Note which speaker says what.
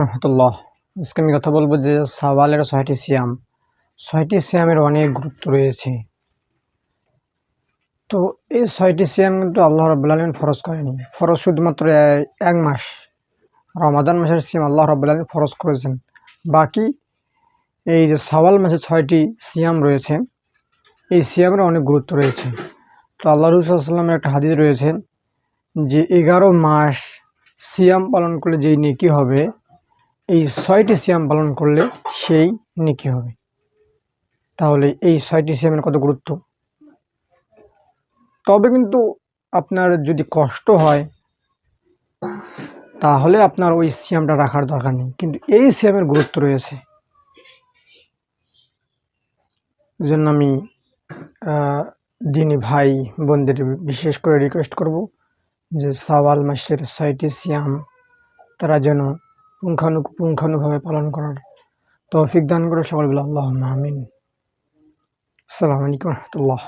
Speaker 1: রহমতুল্লাহ। আজকে আমি কথা বলব যে সাওয়ালের ছয়টি সিয়াম। ছয়টি সিয়ামের অনেক গুরুত্ব রয়েছে। তো এই ছয়টি সিয়াম কিন্তু আল্লাহ রব্বুল আলমিন ফরজ করেনি। ফরজ শুধুমাত্র এক মাস। রমাদান মাসের সিয়াম আল্লাহ রব্বুল আলমিন ফরজ করেছেন। বাকি এই যে সাওয়াল মাসে ছয়টি সিয়াম রয়েছে, এই সিয়ামের অনেক গুরুত্ব রয়েছে। তো আল্লাহ রসুল্লামের একটা হাদিস রয়েছে যে এগারো মাস সিয়াম পালন করলে যেই নেকি হবে এই ছয়টি সিয়াম পালন করলে সেই নিকি হবে। তাহলে এই ছয়টি সিয়ামের কত গুরুত্ব? তবে কিন্তু আপনার যদি কষ্ট হয়, তাহলে আপনার ওই সিয়ামটা রাখার দরকার নেই। কিন্তু এই সিয়ামের গুরুত্ব রয়েছে। জন্য আমি দিনী ভাই বোনদের বিশেষ করে রিকোয়েস্ট করব যে সাওয়াল মাসের ছয়টি সিয়াম তারা যেন পুঙ্খানু পুঙ্খানুভাবে পালন করার তৌফিক দান করে সকল বলে আল্লাহ আমিন। আসসালামু আলাইকুম রহমতুল্লাহ।